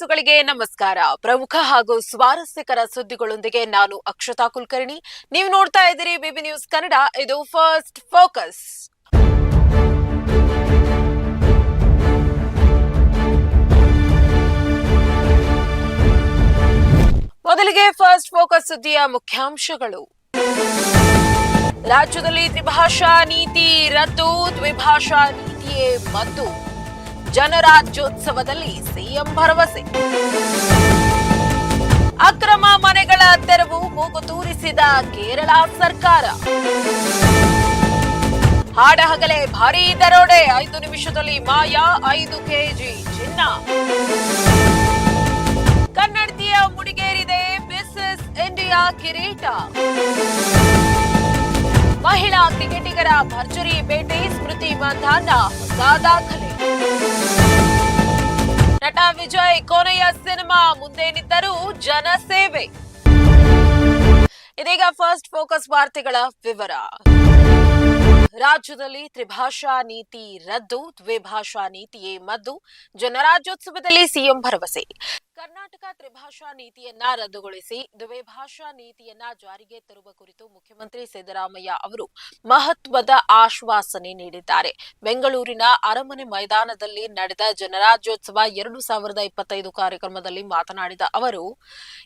ವಾಟ್ಸುಗಳಿಗೆ ನಮಸ್ಕಾರ. ಪ್ರಮುಖ ಹಾಗೂ ಸ್ವಾರಸ್ಯಕರ ಸುದ್ದಿಗಳೊಂದಿಗೆ ನಾನು ಅಕ್ಷತಾ ಕುಲಕರ್ಣಿ. ನೀವು ನೋಡ್ತಾ ಇದ್ದೀರಿ ಬಿಬಿ ನ್ಯೂಸ್ ಕನ್ನಡ. ಇದು ಫಸ್ಟ್ ಫೋಕಸ್. ಮೊದಲಿಗೆ ಫಸ್ಟ್ ಫೋಕಸ್ ಸುದ್ದಿಯ ಮುಖ್ಯಾಂಶಗಳು. ರಾಜ್ಯದಲ್ಲಿ ದ್ವಿಭಾಷಾ ನೀತಿ ರದ್ದು. ದ್ವಿಭಾಷಾ ನೀತಿಯೇ ಮದ್ದು ಜನರಾಜ್ಯೋತ್ಸವದಲ್ಲಿ ಸಿಎಂ ಭರವಸೆ. ಅಕ್ರಮ ಮನೆಗಳ ತೆರವು ಮೂಗು ತೂರಿಸಿದ ಕೇರಳ ಸರ್ಕಾರ. ಹಾಡಹಗಲೇ ಭಾರೀ ದರೋಡೆ, ಐದು ನಿಮಿಷದಲ್ಲಿ ಮಾಯಾ, ಐದು ಕೆಜಿ ಚಿನ್ನ. ಕನ್ನಡತಿಯ ಮುಡಿಗೇರಿದೆ ಬಿಸಿಸ್ ಇಂಡಿಯಾ ಕಿರೀಟ. ಮಹಿಳಾ ಕ್ರಿಕೆಟಿಗರ ಭರ್ಜರಿ ಭೇಟಿ ಸ್ಮೃತಿ ಮಂಧಾನ ಹೊಸ ದಾಖಲೆ ನಟ ವಿಜಯ್ ಕೊನೆಯ ಸಿನಿಮಾ ಮುಂದೆ ಜನ ಜನಸೇವೆ. ಇದೀಗ ಫಸ್ಟ್ ಫೋಕಸ್ ವಾರ್ತೆಗಳ ವಿವರ. ರಾಜ್ಯದಲ್ಲಿ ತ್ರಿಭಾಷಾ ನೀತಿ ರದ್ದು, ದ್ವಿಭಾಷಾ ನೀತಿಯೇ ಮದ್ದು. ಜನರಾಜ್ಯೋತ್ಸವದಲ್ಲಿ ಸಿಎಂ ಭರವಸೆ. ಕರ್ನಾಟಕ ತ್ರಿಭಾಷಾ ನೀತಿಯನ್ನ ರದ್ದುಗೊಳಿಸಿ ದ್ವಿಭಾಷಾ ನೀತಿಯನ್ನ ಜಾರಿಗೆ ತರುವ ಕುರಿತು ಮುಖ್ಯಮಂತ್ರಿ ಸಿದ್ದರಾಮಯ್ಯ ಅವರು ಮಹತ್ವದ ಆಶ್ವಾಸನೆ ನೀಡಿದ್ದಾರೆ. ಬೆಂಗಳೂರಿನ ಅರಮನೆ ಮೈದಾನದಲ್ಲಿ ನಡೆದ ಜನರಾಜ್ಯೋತ್ಸವ ಎರಡು ಸಾವಿರದ ಇಪ್ಪತ್ತೈದು ಕಾರ್ಯಕ್ರಮದಲ್ಲಿ ಮಾತನಾಡಿದ ಅವರು,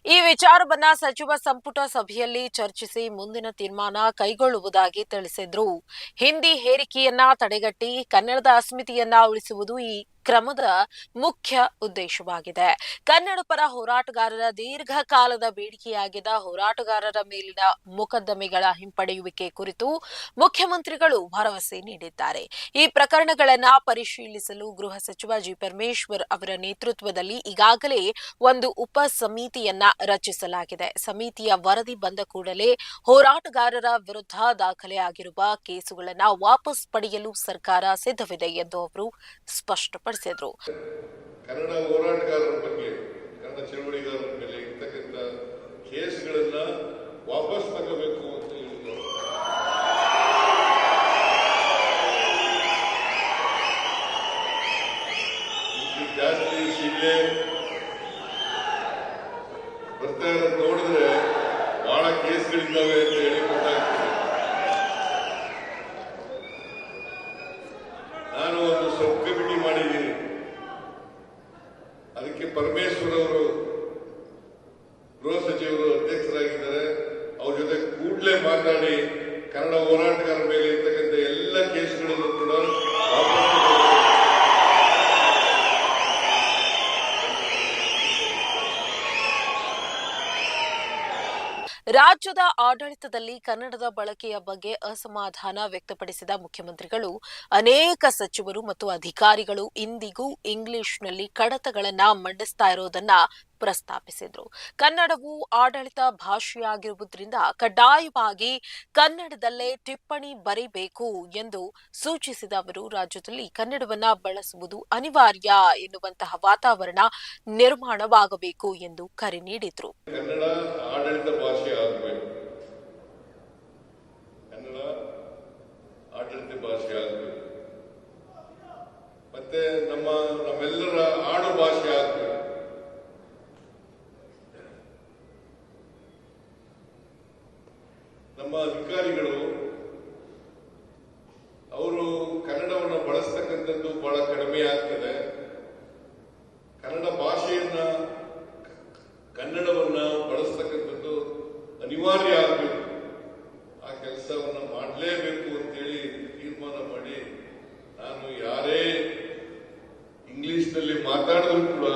ಈ ವಿಚಾರವನ್ನ ಸಚಿವ ಸಂಪುಟ ಸಭೆಯಲ್ಲಿ ಚರ್ಚಿಸಿ ಮುಂದಿನ ತೀರ್ಮಾನ ಕೈಗೊಳ್ಳುವುದಾಗಿ ತಿಳಿಸಿದ್ರು. ಹಿಂದಿ ಹೇರಿಕೆಯನ್ನ ತಡೆಗಟ್ಟಿ ಕನ್ನಡದ ಅಸ್ಮಿತೆಯನ್ನ ಉಳಿಸುವುದು ಈ ಕ್ರಮದ ಮುಖ್ಯ ಉದ್ದೇಶವಾಗಿದೆ. ಕನ್ನಡ ಪರ ಹೋರಾಟಗಾರರ ದೀರ್ಘಕಾಲದ ಬೇಡಿಕೆಯಾಗಿದ್ದ ಹೋರಾಟಗಾರರ ಮೇಲಿನ ಮೊಕದ್ದಮೆಗಳ ಹಿಂಪಡೆಯುವಿಕೆ ಕುರಿತು ಮುಖ್ಯಮಂತ್ರಿಗಳು ಭರವಸೆ ನೀಡಿದ್ದಾರೆ. ಈ ಪ್ರಕರಣಗಳನ್ನ ಪರಿಶೀಲಿಸಲು ಗೃಹ ಸಚಿವ ಜಿ. ಪರಮೇಶ್ವರ್ ಅವರ ನೇತೃತ್ವದಲ್ಲಿ ಈಗಾಗಲೇ ಒಂದು ಉಪ ಸಮಿತಿಯನ್ನ ರಚಿಸಲಾಗಿದೆ. ಸಮಿತಿಯ ವರದಿ ಬಂದ ಕೂಡಲೇ ಹೋರಾಟಗಾರರ ವಿರುದ್ಧ ದಾಖಲೆಯಾಗಿರುವ ಕೇಸುಗಳನ್ನು ವಾಪಸ್ ಪಡೆಯಲು ಸರ್ಕಾರ ಸಿದ್ಧವಿದೆ ಎಂದು ಅವರು ಸ್ಪಷ್ಟಪಡಿಸಿದರು ಕನ್ನಡ ಹೋರಾಟಗಾರರ ಬಗ್ಗೆ, ಕನ್ನಡ ಚಳವಳಿಗಾರರ ಮೇಲೆ ಇರ್ತಕ್ಕಂಥ ಕೇಸ್ಗಳನ್ನ ವಾಪಸ್ ತಗೋಬೇಕು ಅಂತ ಹೇಳಿದ್ರು. ಜಾಸ್ತಿ ಶಿಲೆ ಬರ್ತಾ ನೋಡಿದ್ರೆ ಬಹಳ ಕೇಸ್ಗಳಿದ್ದಾವೆ ಅಂತ ಹೇಳಿ ಗೊತ್ತಾಗ್ತದೆ ನಾನು ಒಂದು ಸಬ್ ಕಮಿಟಿ ಮಾಡಿದ್ದೀನಿ ಅದಕ್ಕೆ ಪರಮೇಶ್ವರ್ ಅವರು ಗೃಹ ಸಚಿವರು ಅಧ್ಯಕ್ಷರಾಗಿದ್ದಾರೆ ಅವ್ರ ಜೊತೆ ಕೂಡಲೇ ಮಾತನಾಡಿ ಕನ್ನಡ ಹೋರಾಟಗಾರರ ಮೇಲೆ ಇರ್ತಕ್ಕಂಥ ಎಲ್ಲ ಕೇಸ್ಗಳನ್ನು ಕೂಡ ವಾಪಸ್ ತಗೊಳ್ಬೇಕು. ರಾಜ್ಯದ ಆಡಳಿತದಲ್ಲಿ ಕನ್ನಡದ ಬಳಕೆಯ ಬಗ್ಗೆ ಅಸಮಾಧಾನ ವ್ಯಕ್ತಪಡಿಸಿದ ಮುಖ್ಯಮಂತ್ರಿಗಳು, ಅನೇಕ ಸಚಿವರು ಮತ್ತು ಅಧಿಕಾರಿಗಳು ಇಂದಿಗೂ ಇಂಗ್ಲಿಷ್ನಲ್ಲಿ ಕಡತಗಳನ್ನ ಮಂಡಿಸ್ತಾ ಇರೋದನ್ನ ಪ್ರಸ್ತಾಪಿಸಿದ್ರು. ಕನ್ನಡವು ಆಡಳಿತ ಭಾಷೆಯಾಗಿರುವುದರಿಂದ ಕಡ್ಡಾಯವಾಗಿ ಕನ್ನಡದಲ್ಲೇ ಟಿಪ್ಪಣಿ ಬರೀಬೇಕು ಎಂದು ಸೂಚಿಸಿದ ಅವರು, ರಾಜ್ಯದಲ್ಲಿ ಕನ್ನಡವನ್ನ ಬಳಸುವುದು ಅನಿವಾರ್ಯ ಎನ್ನುವಂತಹ ವಾತಾವರಣ ನಿರ್ಮಾಣವಾಗಬೇಕು ಎಂದು ಕರೆ ನೀಡಿದ್ರು ಕನ್ನಡ ಆಡಳಿತ ಭಾಷೆ ಆಗಬೇಕು ಕನ್ನಡ ಆಡಳಿತ ಭಾಷೆ ಆಗಬೇಕು. ಮತ್ತೆ ನಮ್ಮ, ನಮ್ಮೆಲ್ಲರ ಆಡು ಭಾಷೆ ನಮ್ಮ ಅಧಿಕಾರಿಗಳು, ಅವರು ಕನ್ನಡವನ್ನು ಬಳಸ್ತಕ್ಕಂಥದ್ದು ಬಹಳ ಕಡಿಮೆ ಆಗ್ತದೆ. ಕನ್ನಡ ಭಾಷೆಯನ್ನ, ಕನ್ನಡವನ್ನ ಬಳಸ್ತಕ್ಕಂಥದ್ದು ಅನಿವಾರ್ಯ ಆಗಬೇಕು. ಆ ಕೆಲಸವನ್ನ ಮಾಡಲೇಬೇಕು ಅಂತೇಳಿ ತೀರ್ಮಾನ ಮಾಡಿ ನಾನು ಯಾರೇ ಇಂಗ್ಲಿಷ್ನಲ್ಲಿ ಮಾತಾಡಿದ್ರು ಕೂಡ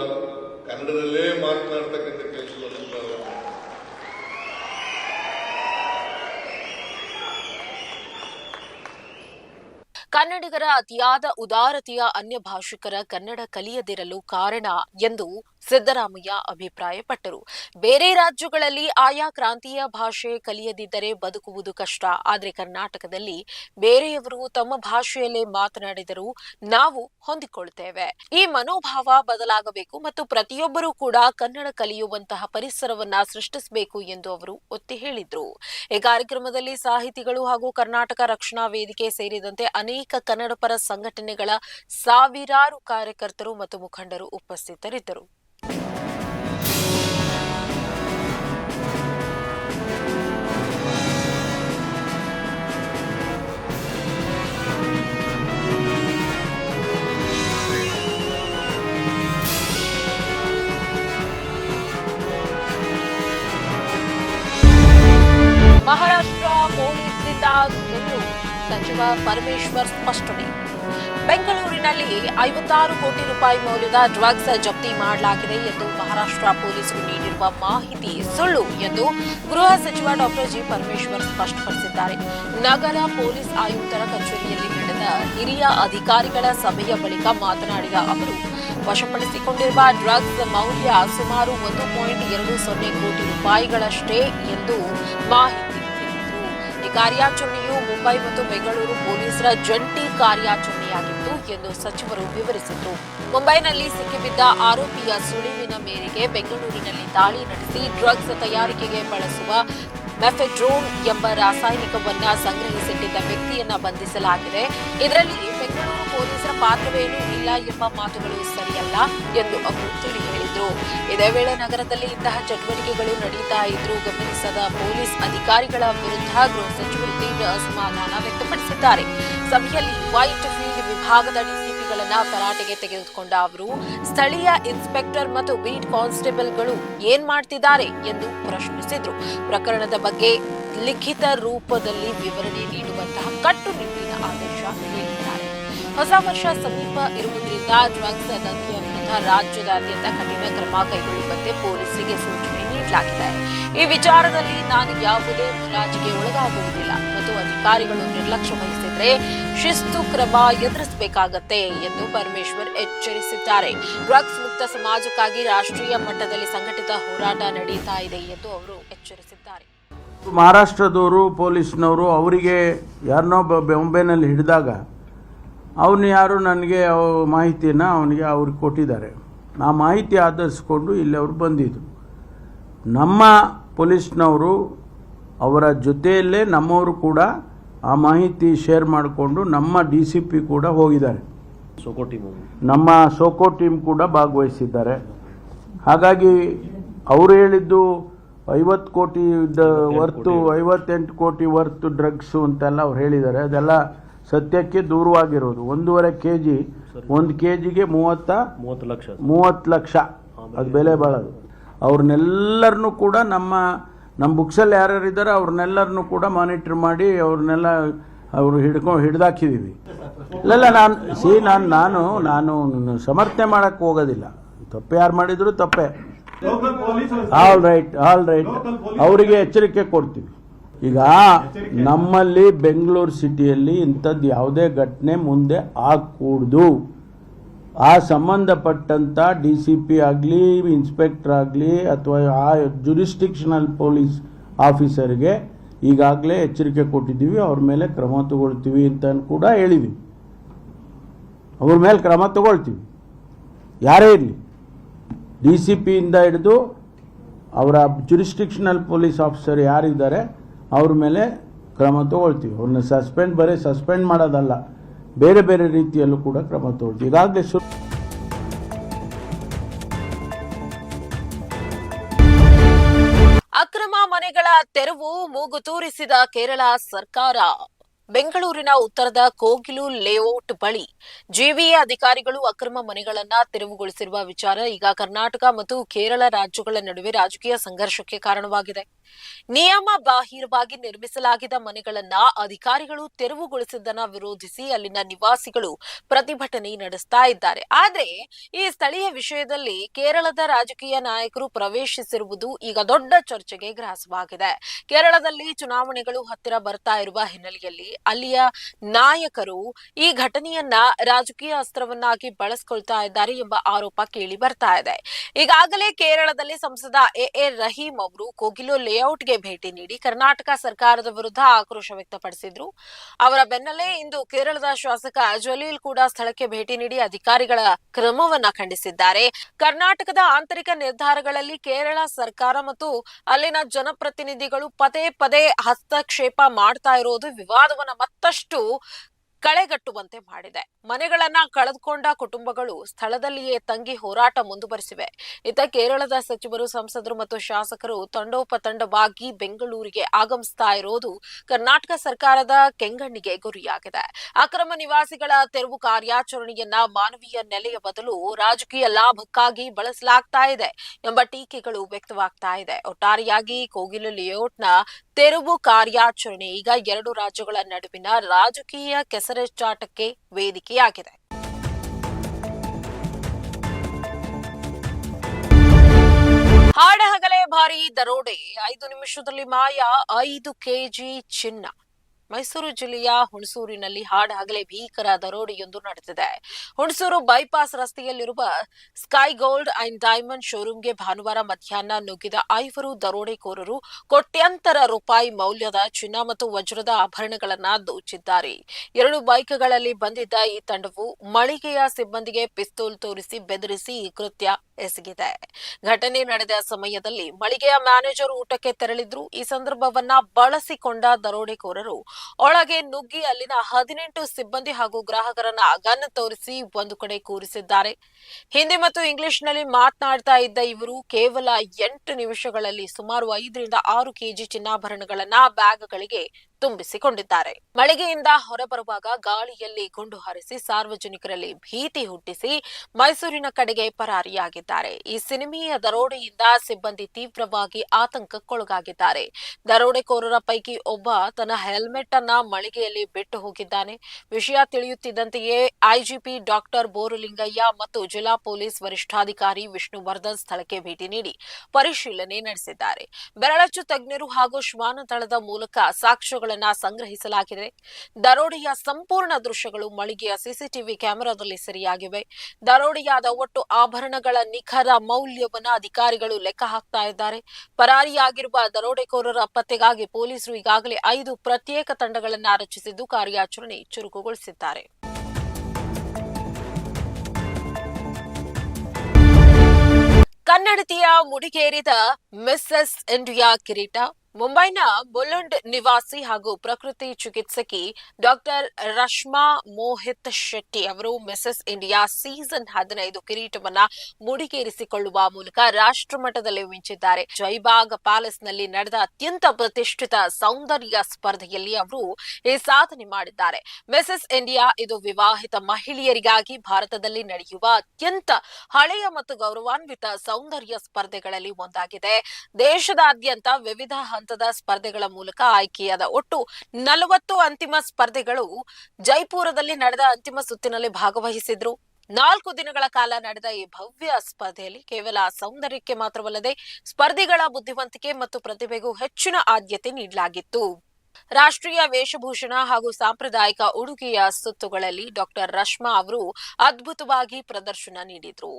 ಕನ್ನಡದಲ್ಲೇ ಮಾತನಾಡ್ತಕ್ಕಂಥ ಮಾಡಿದೆ. ಕನ್ನಡಿಗರ ಅತಿಯಾದ ಉದಾರತೆಯ ಅನ್ಯ ಭಾಷಿಕರ ಕನ್ನಡ ಕಲಿಯದಿರಲು ಕಾರಣ ಎಂದು ಸಿದ್ದರಾಮಯ್ಯ ಅಭಿಪ್ರಾಯಪಟ್ಟರು. ಬೇರೆ ರಾಜ್ಯಗಳಲ್ಲಿ ಆಯಾ ಕ್ರಾಂತಿಯ ಭಾಷೆ ಕಲಿಯದಿದ್ದರೆ ಬದುಕುವುದು ಕಷ್ಟ. ಆದರೆ ಕರ್ನಾಟಕದಲ್ಲಿ ಬೇರೆಯವರು ತಮ್ಮ ಭಾಷೆಯಲ್ಲೇ ಮಾತನಾಡಿದರೂ ನಾವು ಹೊಂದಿಕೊಳ್ಳುತ್ತೇವೆ ಈ ಮನೋಭಾವ ಬದಲಾಗಬೇಕು ಮತ್ತು ಪ್ರತಿಯೊಬ್ಬರೂ ಕೂಡ ಕನ್ನಡ ಕಲಿಯುವಂತಹ ಪರಿಸರವನ್ನ ಸೃಷ್ಟಿಸಬೇಕು ಎಂದು ಅವರು ಒತ್ತಿ ಹೇಳಿದ್ರು. ಈ ಕಾರ್ಯಕ್ರಮದಲ್ಲಿ ಸಾಹಿತಿಗಳು ಹಾಗೂ ಕರ್ನಾಟಕ ರಕ್ಷಣಾ ವೇದಿಕೆ ಸೇರಿದಂತೆ ಅನೇಕ ಕನ್ನಡ ಪರ ಸಂಘಟನೆಗಳ ಸಾವಿರಾರು ಕಾರ್ಯಕರ್ತರು ಮತ್ತು ಮುಖಂಡರು ಉಪಸ್ಥಿತರಿದ್ದರು. ಎಂದು ಸಚಿವ ಪರಮೇಶ್ವರ್ ಸ್ಪಷ್ಟನೆ. ಬೆಂಗಳೂರಿನಲ್ಲಿ ಐವತ್ತಾರು ಕೋಟಿ ರೂಪಾಯಿ ಮೌಲ್ಯದ ಡ್ರಗ್ಸ್ ಜಪ್ತಿ ಮಾಡಲಾಗಿದೆ ಎಂದು ಮಹಾರಾಷ್ಟ್ರ ಪೊಲೀಸರು ನೀಡಿರುವ ಮಾಹಿತಿ ಸುಳ್ಳು ಎಂದು ಗೃಹ ಸಚಿವ ಡಾಕ್ಟರ್ ಜಿ ಪರಮೇಶ್ವರ್ ಸ್ಪಷ್ಟಪಡಿಸಿದ್ದಾರೆ. ನಗರ ಪೊಲೀಸ್ ಆಯುಕ್ತರ ಕಚೇರಿಯಲ್ಲಿ ನಡೆದ ಹಿರಿಯ ಅಧಿಕಾರಿಗಳ ಸಭೆಯ ಬಳಿಕ ಮಾತನಾಡಿದ ಅವರು, ವಶಪಡಿಸಿಕೊಂಡಿರುವ ಡ್ರಗ್ಸ್ ಮೌಲ್ಯ ಸುಮಾರು ಒಂದು ಪಾಯಿಂಟ್ ಎರಡು ಸೊನ್ನೆ ಕೋಟಿ ರೂಪಾಯಿಗಳಷ್ಟೇ ಎಂದು ಮಾಹಿತಿ ಕಾರ್ಯಾಚರಣೆಯು ಮುಂಬೈ ಮತ್ತು ಬೆಂಗಳೂರು ಪೊಲೀಸರ ಜಂಟಿ ಕಾರ್ಯಾಚರಣೆಯಾಗಿತ್ತು ಎಂದು ಸಚಿವರು ವಿವರಿಸಿದರು. ಮುಂಬೈನಲ್ಲಿ ಸಿಕ್ಕಿಬಿದ್ದ ಆರೋಪಿಯ ಸುಳಿವಿನ ಮೇರೆಗೆ ಬೆಂಗಳೂರಿನಲ್ಲಿ ದಾಳಿ ನಡೆಸಿ ಡ್ರಗ್ಸ್ ತಯಾರಿಕೆಗೆ ಬಳಸುವ ಮೆಫೆಡ್ರೋನ್ ಎಂಬ ರಾಸಾಯನಿಕವನ್ನು ಸಂಗ್ರಹಿಸಿಟ್ಟಿದ್ದ ವ್ಯಕ್ತಿಯನ್ನ ಬಂಧಿಸಲಾಗಿದೆ. ಇದರಲ್ಲಿ ಬೆಂಗಳೂರು ಪೊಲೀಸರ ಪಾತ್ರವೇನೂ ಇಲ್ಲ ಎಂಬ ಮಾತುಗಳು ಸರಿಯಲ್ಲ ಎಂದು ಅವರು ತಿಳಿ ಹೇಳಿದರು ಇದೇ ವೇಳೆ ನಗರದಲ್ಲಿ ಇಂತಹ ಚಟುವಟಿಕೆಗಳು ನಡೀತಾ ಇದ್ರು ಗಮನಿಸದ ಪೊಲೀಸ್ ಅಧಿಕಾರಿಗಳ ವಿರುದ್ಧ ಗೃಹ ಸಚಿವರು ತೀವ್ರ ಅಸಮಾಧಾನ ವ್ಯಕ್ತಪಡಿಸಿದ್ದಾರೆ. ಸಭೆಯಲ್ಲಿ ವೈಟ್ ಫೀಲ್ಡ್ ವಿಭಾಗದ ಡಿಸಿಪಿಗಳನ್ನ ತರಾಟೆಗೆ ತೆಗೆದುಕೊಂಡ ಅವರು, ಸ್ಥಳೀಯ ಇನ್ಸ್ಪೆಕ್ಟರ್ ಮತ್ತು ಬೀಟ್ ಕಾನ್ಸ್ಟೇಬಲ್ಗಳು ಏನ್ ಮಾಡ್ತಿದ್ದಾರೆ ಎಂದು ಪ್ರಶ್ನಿಸಿದ್ರು. ಪ್ರಕರಣದ ಬಗ್ಗೆ ಲಿಖಿತ ರೂಪದಲ್ಲಿ ವಿವರಣೆ ನೀಡುವಂತಹ ಕಟ್ಟುನಿಟ್ಟಿನ ಆದೇಶ. ಹೊಸ ವರ್ಷ ಸಮೀಪ ಇರುವುದರಿಂದ ಡ್ರಗ್ಸ್ ದಂಧೆಯ ವಿರುದ್ಧ ರಾಜ್ಯದಾದ್ಯಂತ ಕಠಿಣ ಕ್ರಮ ಕೈಗೊಳ್ಳುವಂತೆ ಪೊಲೀಸರಿಗೆ ಸೂಚನೆ ನೀಡಲಾಗಿದೆ. ಈ ವಿಚಾರದಲ್ಲಿ ನಾನು ಯಾವುದೇ ಮುಲಾಜಿಗೆ ಒಳಗಾಗುವುದಿಲ್ಲ. ಮತ್ತು ಅಧಿಕಾರಿಗಳು ನಿರ್ಲಕ್ಷ್ಯ ವಹಿಸಿದ್ರೆ ಶಿಸ್ತು ಕ್ರಮ ಎದುರಿಸಬೇಕಾಗತ್ತೆ ಎಂದು ಪರಮೇಶ್ವರ್ ಎಚ್ಚರಿಸಿದ್ದಾರೆ. ಡ್ರಗ್ಸ್ ಮುಕ್ತ ಸಮಾಜಕ್ಕಾಗಿ ರಾಷ್ಟ್ರೀಯ ಮಟ್ಟದಲ್ಲಿ ಸಂಘಟಿತ ಹೋರಾಟ ನಡೀತಾ ಇದೆ ಎಂದು ಅವರು ಎಚ್ಚರಿಸಿದ್ದಾರೆ. ಮಹಾರಾಷ್ಟ್ರದವರು, ಪೊಲೀಸ್ನವರು ಅವರಿಗೆ ಯಾರನ್ನೋ ಬೊಂಬೆನಲ್ಲಿ ಹಿಡಿದಾಗ ಅವನು ಯಾರು ನನಗೆ ಮಾಹಿತಿಯನ್ನು ಅವನಿಗೆ ಅವ್ರಿಗೆ ಕೊಟ್ಟಿದ್ದಾರೆ. ಆ ಮಾಹಿತಿ ಆಧರಿಸ್ಕೊಂಡು ಇಲ್ಲಿ ಅವರು ಬಂದಿದ್ದರು ನಮ್ಮ ಪೊಲೀಸ್ನವರು ಅವರ ಜೊತೆಯಲ್ಲೇ ನಮ್ಮವರು ಕೂಡ ಆ ಮಾಹಿತಿ ಶೇರ್ ಮಾಡಿಕೊಂಡು ನಮ್ಮ ಡಿ ಸಿ ಪಿ ಕೂಡ ಹೋಗಿದ್ದಾರೆ. ಸೋಕೋ ಟೀಮ್ ನಮ್ಮ ಸೋಕೋ ಟೀಮ್ ಕೂಡ ಭಾಗವಹಿಸಿದ್ದಾರೆ. ಹಾಗಾಗಿ ಅವರು ಹೇಳಿದ್ದು ಐವತ್ತು ಕೋಟಿ ವರ್ತು ಐವತ್ತೆಂಟು ಕೋಟಿ ವರ್ತು ಡ್ರಗ್ಸು ಅಂತೆಲ್ಲ ಅವ್ರು ಹೇಳಿದ್ದಾರೆ. ಅದೆಲ್ಲ ಸತ್ಯಕ್ಕೆ ದೂರವಾಗಿರೋದು. ಒಂದೂವರೆ ಕೆ ಜಿ ಒಂದು ಕೆ ಜಿಗೆ ಮೂವತ್ತ ಮೂವತ್ತು ಲಕ್ಷ ಮೂವತ್ತು ಲಕ್ಷ. ಅದು ಬೆಲೆ ಬಾಳೋದು. ಅವ್ರನ್ನೆಲ್ಲರನ್ನೂ ಕೂಡ ನಮ್ಮ ನಮ್ಮ ಬುಕ್ಸಲ್ಲಿ ಯಾರ್ಯಾರು ಇದ್ದಾರೆ ಅವ್ರನ್ನೆಲ್ಲರನ್ನೂ ಕೂಡ ಮಾನಿಟ್ರ್ ಮಾಡಿ ಅವ್ರನ್ನೆಲ್ಲ ಅವರು ಹಿಡ್ಕೊಂಡು ಹಿಡ್ದಾಕಿದ್ದೀವಿ ಇಲ್ಲ ನಾನು ಸಿ ನಾನು ನಾನು ನಾನು ಸಮರ್ಥನೆ ಮಾಡೋಕ್ಕೆ ಹೋಗೋದಿಲ್ಲ. ತಪ್ಪು ಯಾರು ಮಾಡಿದ್ರು ತಪ್ಪೇ. ಆಲ್ ರೈಟ್ ಆಲ್ ರೈಟ್ ಅವರಿಗೆ ಎಚ್ಚರಿಕೆ ಕೊಡ್ತೀವಿ. ಈಗ ನಮ್ಮಲ್ಲಿ ಬೆಂಗಳೂರು ಸಿಟಿಯಲ್ಲಿ ಇಂಥದ್ದು ಯಾವುದೇ ಘಟನೆ ಮುಂದೆ ಆಗಕೂಡ್ದು. ಆ ಸಂಬಂಧಪಟ್ಟಂಥ ಡಿ ಸಿ ಪಿ ಆಗಲಿ, ಇನ್ಸ್ಪೆಕ್ಟರ್ ಆಗಲಿ, ಅಥವಾ ಆ ಜುರಿಸ್ಟಿಕ್ಷನಲ್ ಪೊಲೀಸ್ ಆಫೀಸರ್ಗೆ ಈಗಾಗಲೇ ಎಚ್ಚರಿಕೆ ಕೊಟ್ಟಿದ್ದೀವಿ. ಅವ್ರ ಮೇಲೆ ಕ್ರಮ ತಗೊಳ್ತೀವಿ ಅಂತ ಕೂಡ ಹೇಳಿದ್ವಿ. ಅವ್ರ ಮೇಲೆ ಕ್ರಮ ತಗೊಳ್ತೀವಿ. ಯಾರೇ ಇರಲಿ. ಡಿ ಸಿ ಪಿಯಿಂದ ಹಿಡಿದು ಅವರ ಜುರಿಸ್ಟಿಕ್ಷನಲ್ ಪೊಲೀಸ್ ಆಫೀಸರ್ ಯಾರಿದ್ದಾರೆ ಅವ್ರ ಮೇಲೆ ಕ್ರಮ ತಗೊಳ್ತೀವಿ. ಅವ್ರನ್ನ ಸಸ್ಪೆಂಡ್ ಬರೀ ಸಸ್ಪೆಂಡ್ ಮಾಡೋದಲ್ಲ, ಬೇರೆ ಬೇರೆ ರೀತಿಯಲ್ಲೂ ಕೂಡ ಕ್ರಮ ತಗೊಳ್ತೀವಿ. ಈಗಾಗಲೇ ಅಕ್ರಮ ಮನೆಗಳ ತೆರವು ಮೂಗು ತೂರಿಸಿದ ಕೇರಳ ಸರ್ಕಾರ. ಬೆಂಗಳೂರಿನ ಉತ್ತರದ ಕೋಗಿಲು ಲೇಔಟ್ ಬಳಿ ಜಿವಿಎ ಅಧಿಕಾರಿಗಳು ಅಕ್ರಮ ಮನೆಗಳನ್ನ ತೆರವುಗೊಳಿಸಿರುವ ವಿಚಾರ ಈಗ ಕರ್ನಾಟಕ ಮತ್ತು ಕೇರಳ ರಾಜ್ಯಗಳ ನಡುವೆ ರಾಜಕೀಯ ಸಂಘರ್ಷಕ್ಕೆ ಕಾರಣವಾಗಿದೆ. ನಿಯಮ ಬಾಹಿರವಾಗಿ ನಿರ್ಮಿಸಲಾಗಿದ್ದ ಮನೆಗಳನ್ನ ಅಧಿಕಾರಿಗಳು ತೆರವುಗೊಳಿಸಿದ್ದನ್ನ ವಿರೋಧಿಸಿ ಅಲ್ಲಿನ ನಿವಾಸಿಗಳು ಪ್ರತಿಭಟನೆ ನಡೆಸ್ತಾ ಇದ್ದಾರೆ. ಆದ್ರೆ ಈ ಸ್ಥಳೀಯ ವಿಷಯದಲ್ಲಿ ಕೇರಳದ ರಾಜಕೀಯ ನಾಯಕರು ಪ್ರವೇಶಿಸಿರುವುದು ಈಗ ದೊಡ್ಡ ಚರ್ಚೆಗೆ ಗ್ರಾಸವಾಗಿದೆ. ಕೇರಳದಲ್ಲಿ ಚುನಾವಣೆಗಳು ಹತ್ತಿರ ಬರ್ತಾ ಇರುವ ಹಿನ್ನೆಲೆಯಲ್ಲಿ ಅಲ್ಲಿಯ ನಾಯಕರು ಈ ಘಟನೆಯನ್ನ ರಾಜಕೀಯ ಅಸ್ತ್ರವನ್ನಾಗಿ ಬಳಸ್ಕೊಳ್ತಾ ಇದ್ದಾರೆ ಎಂಬ ಆರೋಪ ಕೇಳಿ ಬರ್ತಾ ಇದೆ. ಈಗಾಗಲೇ ಕೇರಳದಲ್ಲಿ ಸಂಸದ ಎ ಎ ರಹೀಂ ಅವರು ಕೋಗಿಲು ಲೇಔಟ್ಗೆ ಭೇಟಿ ನೀಡಿ ಕರ್ನಾಟಕ ಸರ್ಕಾರದ ವಿರುದ್ಧ ಆಕ್ರೋಶ ವ್ಯಕ್ತಪಡಿಸಿದ್ರು. ಅವರ ಬೆನ್ನಲ್ಲೇ ಇಂದು ಕೇರಳದ ಶಾಸಕ ಜಲೀಲ್ ಕೂಡ ಸ್ಥಳಕ್ಕೆ ಭೇಟಿ ನೀಡಿ ಅಧಿಕಾರಿಗಳ ಕ್ರಮವನ್ನ ಖಂಡಿಸಿದ್ದಾರೆ. ಕರ್ನಾಟಕದ ಆಂತರಿಕ ನಿರ್ಧಾರಗಳಲ್ಲಿ ಕೇರಳ ಸರ್ಕಾರ ಮತ್ತು ಅಲ್ಲಿನ ಜನಪ್ರತಿನಿಧಿಗಳು ಪದೇ ಪದೇ ಹಸ್ತಕ್ಷೇಪ ಮಾಡ್ತಾ ಇರೋದು ವಿವಾದವನ್ನ ಮತ್ತಷ್ಟು ಕಳೆಗಟ್ಟುವಂತೆ ಮಾಡಿದೆ. ಮನೆಗಳನ್ನ ಕಳೆದುಕೊಂಡ ಕುಟುಂಬಗಳು ಸ್ಥಳದಲ್ಲಿಯೇ ತಂಗಿ ಹೋರಾಟ ಮುಂದುವರಿಸಿವೆ. ಇತ್ತ ಕೇರಳದ ಸಚಿವರು, ಸಂಸದರು ಮತ್ತು ಶಾಸಕರು ತಂಡೋಪತಂಡವಾಗಿ ಬೆಂಗಳೂರಿಗೆ ಆಗಮಿಸ್ತಾ ಇರೋದು ಕರ್ನಾಟಕ ಸರ್ಕಾರದ ಕೆಂಗಣ್ಣಿಗೆ ಗುರಿಯಾಗಿದೆ. ಅಕ್ರಮ ನಿವಾಸಿಗಳ ತೆರವು ಕಾರ್ಯಾಚರಣೆಯನ್ನ ಮಾನವೀಯ ನೆಲೆಯ ಬದಲು ರಾಜಕೀಯ ಲಾಭಕ್ಕಾಗಿ ಬಳಸಲಾಗ್ತಾ ಇದೆ ಎಂಬ ಟೀಕೆಗಳು ವ್ಯಕ್ತವಾಗ್ತಾ ಇದೆ. ಒಟ್ಟಾರೆಯಾಗಿ ಕೋಗಿಲು ಲೇಔಟ್ನ ತೆರವು ಕಾರ್ಯಾಚರಣೆ ಈಗ ಎರಡು ರಾಜ್ಯಗಳ ನಡುವಿನ ರಾಜಕೀಯ ಕೆಸರೆಚ್ಚಾಟಕ್ಕೆ ವೇದಿಕೆಯಾಗಿದೆ. ಹಾಡಹಗಲೇ ಭಾರಿ ದರೋಡೆ, ಐದು ನಿಮಿಷದಲ್ಲಿ ಮಾಯ, ಐದು ಕೆಜಿ ಚಿನ್ನ. ಮೈಸೂರು ಜಿಲ್ಲೆಯ ಹುಣಸೂರಿನಲ್ಲಿ ಹಾಡಾಗಲೇ ಭೀಕರ ದರೋಡೆಯೊಂದು ನಡೆದಿದೆ. ಹುಣಸೂರು ಬೈಪಾಸ್ ರಸ್ತೆಯಲ್ಲಿರುವ ಸ್ಕೈ ಗೋಲ್ಡ್ ಅಂಡ್ ಡೈಮಂಡ್ ಶೋರೂಂಗೆ ಭಾನುವಾರ ಮಧ್ಯಾಹ್ನ ನುಗ್ಗಿದ ಐವರು ದರೋಡೆಕೋರರು ಕೋಟ್ಯಂತರ ರೂಪಾಯಿ ಮೌಲ್ಯದ ಚಿನ್ನ ಮತ್ತು ವಜ್ರದ ಆಭರಣಗಳನ್ನ ದೋಚಿದ್ದಾರೆ. ಎರಡು ಬೈಕ್ಗಳಲ್ಲಿ ಬಂದಿದ್ದ ಈ ತಂಡವು ಮಳಿಗೆಯ ಸಿಬ್ಬಂದಿಗೆ ಪಿಸ್ತೂಲ್ ತೋರಿಸಿ ಬೆದರಿಸಿ ಈ ಕೃತ್ಯ ಎಸಗಿದೆ. ಘಟನೆ ನಡೆದ ಸಮಯದಲ್ಲಿ ಮಳಿಗೆಯ ಮ್ಯಾನೇಜರ್ ಊಟಕ್ಕೆ ತೆರಳಿದ್ರು. ಈ ಸಂದರ್ಭವನ್ನ ಬಳಸಿಕೊಂಡ ದರೋಡೆಕೋರರು ಒಳಗೆ ನುಗ್ಗಿ ಅಲ್ಲಿನ ಹದಿನೆಂಟು ಸಿಬ್ಬಂದಿ ಹಾಗೂ ಗ್ರಾಹಕರನ್ನ ಗನ್ ತೋರಿಸಿ ಒಂದು ಕಡೆ ಕೂರಿಸಿದ್ದಾರೆ. ಹಿಂದಿ ಮತ್ತು ಇಂಗ್ಲಿಷ್ನಲ್ಲಿ ಮಾತನಾಡ್ತಾ ಇದ್ದ ಇವರು ಕೇವಲ ಎಂಟು ನಿಮಿಷಗಳಲ್ಲಿ ಸುಮಾರು ಐದರಿಂದ ಆರು ಕೆಜಿ ಚಿನ್ನಾಭರಣಗಳನ್ನ ಬ್ಯಾಗ್ಗಳಿಗೆ ತುಂಬಿಸಿಕೊಂಡಿದ್ದಾರೆ. ಮಳಿಗೆಯಿಂದ ಹೊರಬರುವಾಗ ಗಾಳಿಯಲ್ಲಿ ಗುಂಡು ಹಾರಿಸಿ ಸಾರ್ವಜನಿಕರಲ್ಲಿ ಭೀತಿ ಹುಟ್ಟಿಸಿ ಮೈಸೂರಿನ ಕಡೆಗೆ ಪರಾರಿಯಾಗಿದ್ದಾರೆ. ಈ ಸಿನಿಮೀಯ ದರೋಡೆಯಿಂದ ಸಿಬ್ಬಂದಿ ತೀವ್ರವಾಗಿ ಆತಂಕಕ್ಕೊಳಗಾಗಿದ್ದಾರೆ. ದರೋಡೆಕೋರರ ಪೈಕಿ ಒಬ್ಬ ತನ್ನ ಹೆಲ್ಮೆಟ್ ಅನ್ನ ಮಳಿಗೆಯಲ್ಲಿ ಬಿಟ್ಟು ಹೋಗಿದ್ದಾನೆ. ವಿಷಯ ತಿಳಿಯುತ್ತಿದ್ದಂತೆಯೇ ಐಜಿಪಿ ಡಾಕ್ಟರ್ ಬೋರುಲಿಂಗಯ್ಯ ಮತ್ತು ಜಿಲ್ಲಾ ಪೊಲೀಸ್ ವರಿಷ್ಠಾಧಿಕಾರಿ ವಿಷ್ಣುವರ್ಧನ್ ಸ್ಥಳಕ್ಕೆ ಭೇಟಿ ನೀಡಿ ಪರಿಶೀಲನೆ ನಡೆಸಿದ್ದಾರೆ. ಬೆರಳಚ್ಚು ತಜ್ಞರು ಹಾಗೂ ಶ್ವಾನ ಮೂಲಕ ಮೂಲಕ ಸಾಕ್ಷ್ಯಗಳನ್ನ ಸಂಗ್ರಹಿಸಲಾಗಿದೆ. ದರೋಡೆಯ ಸಂಪೂರ್ಣ ದೃಶ್ಯಗಳು ಮಳಿಗೆಯ ಸಿಸಿಟಿವಿ ಕ್ಯಾಮೆರಾದಲ್ಲಿ ಸೆರೆಯಾಗಿವೆ. ದರೋಡೆಯಾದ ಒಟ್ಟು ಆಭರಣಗಳ ನಿಖರ ಮೌಲ್ಯವನ್ನ ಅಧಿಕಾರಿಗಳು ಲೆಕ್ಕ ಹಾಕ್ತಾ ಇದ್ದಾರೆ. ಪರಾರಿಯಾಗಿರುವ ದರೋಡೆಕೋರರ ಪತ್ತೆಗಾಗಿ ಪೊಲೀಸರು ಈಗಾಗಲೇ ಐದು ಪ್ರತ್ಯೇಕ ತಂಡಗಳನ್ನು ರಚಿಸಿದ್ದು ಕಾರ್ಯಾಚರಣೆ ಚುರುಕುಗೊಳಿಸಿದ್ದಾರೆ. ಕನ್ನಡತಿಯ ಮುಡಿಗೇರಿದ ಮಿಸ್ಸಸ್ ಇಂಡಿಯಾ ಕಿರೀಟ ಮುಂಬೈನ ಬುಲಂಡ್ ನಿವಾಸಿ ಹಾಗೂ ಪ್ರಕೃತಿ ಚಿಕಿತ್ಸಕಿ ಡಾಕ್ಟರ್ ರಶ್ಮಾ ಮೋಹಿತ್ ಶೆಟ್ಟಿ ಅವರು ಮಿಸಸ್ ಇಂಡಿಯಾ ಸೀಸನ್ ಹದಿನೈದು ಕಿರೀಟವನ್ನ ಮುಡಿಗೇರಿಸಿಕೊಳ್ಳುವ ಮೂಲಕ ರಾಷ್ಟ್ರಮಟ್ಟದಲ್ಲಿ ಮಿಂಚಿದ್ದಾರೆ. ಜೈಬಾಗ್ ಪ್ಯಾಲೇಸ್ನಲ್ಲಿ ನಡೆದ ಅತ್ಯಂತ ಪ್ರತಿಷ್ಠಿತ ಸೌಂದರ್ಯ ಸ್ಪರ್ಧೆಯಲ್ಲಿ ಅವರು ಈ ಸಾಧನೆ ಮಾಡಿದ್ದಾರೆ. ಮಿಸಸ್ ಇಂಡಿಯಾ ಇದು ವಿವಾಹಿತ ಮಹಿಳೆಯರಿಗಾಗಿ ಭಾರತದಲ್ಲಿ ನಡೆಯುವ ಅತ್ಯಂತ ಹಳೆಯ ಮತ್ತು ಗೌರವಾನ್ವಿತ ಸೌಂದರ್ಯ ಸ್ಪರ್ಧೆಗಳಲ್ಲಿ ಒಂದಾಗಿದೆ. ದೇಶದಾದ್ಯಂತ ವಿವಿಧ ಹಂತದ ಸ್ಪರ್ಧೆಗಳ ಮೂಲಕ ಆಯ್ಕೆಯಾದ ಒಟ್ಟು ನಲವತ್ತು ಅಂತಿಮ ಸ್ಪರ್ಧೆಗಳು ಜೈಪುರದಲ್ಲಿ ನಡೆದ ಅಂತಿಮ ಸುತ್ತಿನಲ್ಲಿ ಭಾಗವಹಿಸಿದ್ರು. ನಾಲ್ಕು ದಿನಗಳ ಕಾಲ ನಡೆದ ಈ ಭವ್ಯ ಸ್ಪರ್ಧೆಯಲ್ಲಿ ಕೇವಲ ಸೌಂದರ್ಯಕ್ಕೆ ಮಾತ್ರವಲ್ಲದೆ ಸ್ಪರ್ಧಿಗಳ ಬುದ್ಧಿವಂತಿಕೆ ಮತ್ತು ಪ್ರತಿಭೆಗೂ ಹೆಚ್ಚಿನ ಆದ್ಯತೆ ನೀಡಲಾಗಿತ್ತು. ರಾಷ್ಟ್ರೀಯ ವೇಷಭೂಷಣ ಹಾಗೂ ಸಾಂಪ್ರದಾಯಿಕ ಉಡುಗೆಯ ಸುತ್ತುಗಳಲ್ಲಿ ಡಾಕ್ಟರ್ ರಶ್ಮಾ ಅವರು ಅದ್ಭುತವಾಗಿ ಪ್ರದರ್ಶನ ನೀಡಿದ್ರು.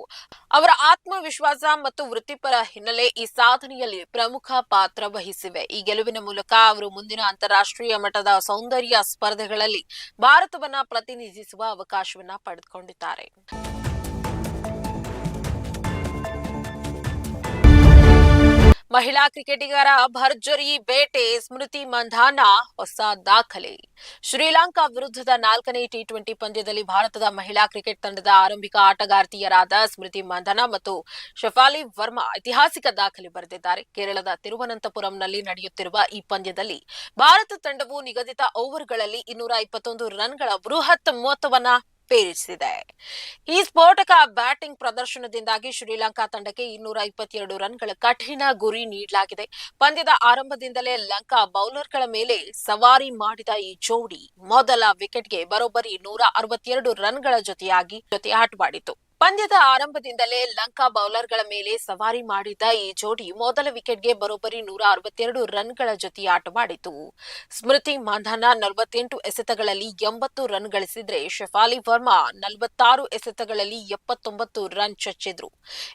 ಅವರ ಆತ್ಮವಿಶ್ವಾಸ ಮತ್ತು ವೃತ್ತಿಪರ ಹಿನ್ನೆಲೆ ಈ ಸಾಧನೆಯಲ್ಲಿ ಪ್ರಮುಖ ಪಾತ್ರ ವಹಿಸಿವೆ. ಈ ಗೆಲುವಿನ ಮೂಲಕ ಅವರು ಮುಂದಿನ ಅಂತಾರಾಷ್ಟ್ರೀಯ ಮಟ್ಟದ ಸೌಂದರ್ಯ ಸ್ಪರ್ಧೆಗಳಲ್ಲಿ ಭಾರತವನ್ನ ಪ್ರತಿನಿಧಿಸುವ ಅವಕಾಶವನ್ನ ಪಡೆದುಕೊಂಡಿದ್ದಾರೆ. ಮಹಿಳಾ ಕ್ರಿಕೆಟಿಗರ ಭರ್ಜರಿ ಬೇಟೆ ಸ್ಮೃತಿ ಮಂಧಾನ ಹೊಸ ದಾಖಲೆ. ಶ್ರೀಲಂಕಾ ವಿರುದ್ಧದ ನಾಲ್ಕನೇ ಟಿ ಟ್ವೆಂಟಿ ಪಂದ್ಯದಲ್ಲಿ ಭಾರತದ ಮಹಿಳಾ ಕ್ರಿಕೆಟ್ ತಂಡದ ಆರಂಭಿಕ ಆಟಗಾರ್ತಿಯರಾದ ಸ್ಮೃತಿ ಮಂಧನ ಮತ್ತು ಶಫಾಲಿ ವರ್ಮಾ ಐತಿಹಾಸಿಕ ದಾಖಲೆ ಬರೆದಿದ್ದಾರೆ. ಕೇರಳದ ತಿರುವನಂತಪುರಂನಲ್ಲಿ ನಡೆಯುತ್ತಿರುವ ಈ ಪಂದ್ಯದಲ್ಲಿ ಭಾರತ ತಂಡವು ನಿಗದಿತ ಓವರ್ಗಳಲ್ಲಿ ಇನ್ನೂರ ಇಪ್ಪತ್ತೊಂದು ರನ್ಗಳ ಬೃಹತ್ ಮೊತ್ತವನ್ನ ಪೇರಿಸಿದೆ. ಈ ಸ್ಫೋಟಕ ಬ್ಯಾಟಿಂಗ್ ಪ್ರದರ್ಶನದಿಂದಾಗಿ ಶ್ರೀಲಂಕಾ ತಂಡಕ್ಕೆ ಇನ್ನೂರ ಇಪ್ಪತ್ತೆರಡು ರನ್ಗಳ ಕಠಿಣ ಗುರಿ ನೀಡಲಾಗಿದೆ. ಪಂದ್ಯದ ಆರಂಭದಿಂದಲೇ ಲಂಕಾ ಬೌಲರ್ಗಳ ಮೇಲೆ ಸವಾರಿ ಮಾಡಿದ ಈ ಜೋಡಿ ಮೊದಲ ವಿಕೆಟ್ಗೆ ಬರೋಬ್ಬರಿ ನೂರ ಅರವತ್ತೆರಡು ರನ್ಗಳ ಜೊತೆಯಾಗಿ ಜೊತೆ ಆಟವಾಡಿತು ಪಂದ್ಯದ ಆರಂಭದಿಂದಲೇ ಲಂಕಾ ಬೌಲರ್ಗಳ ಮೇಲೆ ಸವಾರಿ ಮಾಡಿದ್ದ ಈ ಜೋಡಿ ಮೊದಲ ವಿಕೆಟ್ಗೆ ಬರೋಬ್ಬರಿ ನೂರ ಅರವತ್ತೆರಡು ರನ್ಗಳ ಜೊತೆ ಆಟವಾಡಿತು ಸ್ಮೃತಿ ಮಾಂಧಾನ ನಲವತ್ತೆಂಟು ಎಸೆತಗಳಲ್ಲಿ ಎಂಬತ್ತು ರನ್ ಗಳಿಸಿದ್ರೆ ಶೆಫಾಲಿ ವರ್ಮಾ ನಲವತ್ತಾರು ಎಸೆತಗಳಲ್ಲಿ ಎಪ್ಪತ್ತೊಂಬತ್ತು ರನ್ ಚಚ್ಚಿದ್ರು.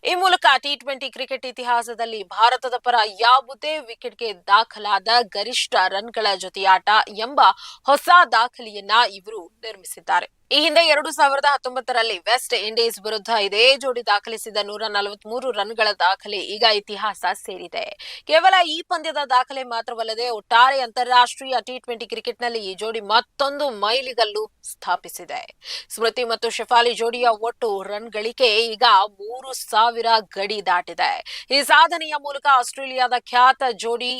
ಈ ಮೂಲಕ ಟಿ ಟ್ವೆಂಟಿ ಕ್ರಿಕೆಟ್ ಇತಿಹಾಸದಲ್ಲಿ ಭಾರತದ ಪರ ಯಾವುದೇ ವಿಕೆಟ್ಗೆ ದಾಖಲಾದ ಗರಿಷ್ಠ ರನ್ಗಳ ಜೊತೆಯಾಟ ಎಂಬ ಹೊಸ ದಾಖಲೆಯನ್ನ ಇವರು ನಿರ್ಮಿಸಿದ್ದಾರೆ. ಈ ಹಿಂದೆ ಎರಡು ಸಾವಿರದ ಹತ್ತೊಂಬತ್ತರಲ್ಲಿ ವೆಸ್ಟ್ ಇಂಡೀಸ್ ವಿರುದ್ಧ ಇದೇ ಜೋಡಿ ದಾಖಲಿಸಿದ ನೂರ ನಲವತ್ಮೂರು ರನ್ಗಳ ದಾಖಲೆ ಈಗ ಇತಿಹಾಸ ಸೇರಿದೆ. ಕೇವಲ ಈ ಪಂದ್ಯದ ದಾಖಲೆ ಮಾತ್ರವಲ್ಲದೆ ಒಟ್ಟಾರೆ ಅಂತಾರಾಷ್ಟ್ರೀಯ ಟಿ ಟ್ವೆಂಟಿ ಕ್ರಿಕೆಟ್ನಲ್ಲಿ ಈ ಜೋಡಿ ಮತ್ತೊಂದು ಮೈಲಿಗಲ್ಲು ಸ್ಥಾಪಿಸಿದೆ. ಸ್ಮೃತಿ ಮತ್ತು ಶೆಫಾಲಿ ಜೋಡಿಯ ಒಟ್ಟು ರನ್ ಗಳಿಕೆ ಈಗ ಮೂರು ಸಾವಿರ ಗಡಿ ದಾಟಿದೆ. ಈ ಸಾಧನೆಯ ಮೂಲಕ ಆಸ್ಟ್ರೇಲಿಯಾದ ಖ್ಯಾತ ಜೋಡಿ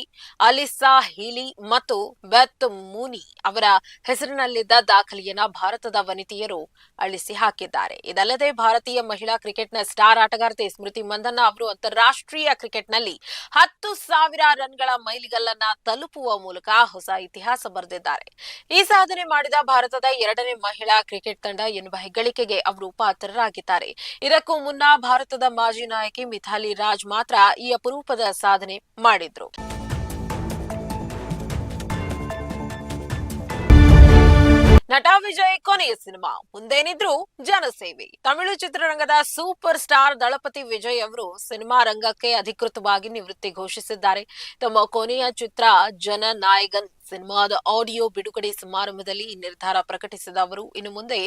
ಅಲಿಸಾ ಹಿಲಿ ಮತ್ತು ಬೆತ್ ಮೂನಿ ಅವರ ಹೆಸರಿನಲ್ಲಿದ್ದ ದಾಖಲೆಯನ್ನ ಭಾರತದ ವನಿತೆಯರು ಅಳಿಸಿ ಹಾಕಿದ್ದಾರೆ. ಇದಲ್ಲದೆ ಭಾರತೀಯ ಮಹಿಳಾ ಕ್ರಿಕೆಟ್ನ ಸ್ಟಾರ್ ಆಟಗಾರ್ತಿ ಸ್ಮೃತಿ ಮಂದಣ್ಣ ಅವರು ಅಂತಾರಾಷ್ಟ್ರೀಯ ಕ್ರಿಕೆಟ್ನಲ್ಲಿ ಹತ್ತು ಸಾವಿರ ರನ್ಗಳ ಮೈಲಿಗಲ್ಲನ್ನ ತಲುಪುವ ಮೂಲಕ ಹೊಸ ಇತಿಹಾಸ ಬರೆದಿದ್ದಾರೆ. ಈ ಸಾಧನೆ ಮಾಡಿದ ಭಾರತದ ಎರಡನೇ ಮಹಿಳಾ ಕ್ರಿಕೆಟ್ ತಂಡ ಎನ್ನುವ ಹೆಗ್ಗಳಿಕೆಗೆ ಅವರು ಪಾತ್ರರಾಗಿದ್ದಾರೆ. ಇದಕ್ಕೂ ಮುನ್ನ ಭಾರತದ ಮಾಜಿ ನಾಯಕಿ ಮಿಥಾಲಿ ರಾಜ್ ಮಾತ್ರ ಈ ಅಪರೂಪದ ಸಾಧನೆ ಮಾಡಿದ್ರು. ನಟ ವಿಜಯ್ ಕೊನೆಯ ಸಿನಿಮಾ. ಮುಂದೇನಿದ್ರು ಜನಸೇವೆ. ತಮಿಳು ಚಿತ್ರರಂಗದ ಸೂಪರ್ ಸ್ಟಾರ್ ದಳಪತಿ ವಿಜಯ್ ಅವರು ಸಿನಿಮಾ ರಂಗಕ್ಕೆ ಅಧಿಕೃತವಾಗಿ ನಿವೃತ್ತಿ ಘೋಷಿಸಿದ್ದಾರೆ. ತಮ್ಮ ಕೊನೆಯ ಚಿತ್ರ ಜನನಾಯಗನ್ ಸಿನಿಮಾದ ಆಡಿಯೋ ಬಿಡುಗಡೆ ಸಮಾರಂಭದಲ್ಲಿ ಈ ನಿರ್ಧಾರ ಪ್ರಕಟಿಸಿದ ಅವರು, ಇನ್ನು ಮುಂದೆ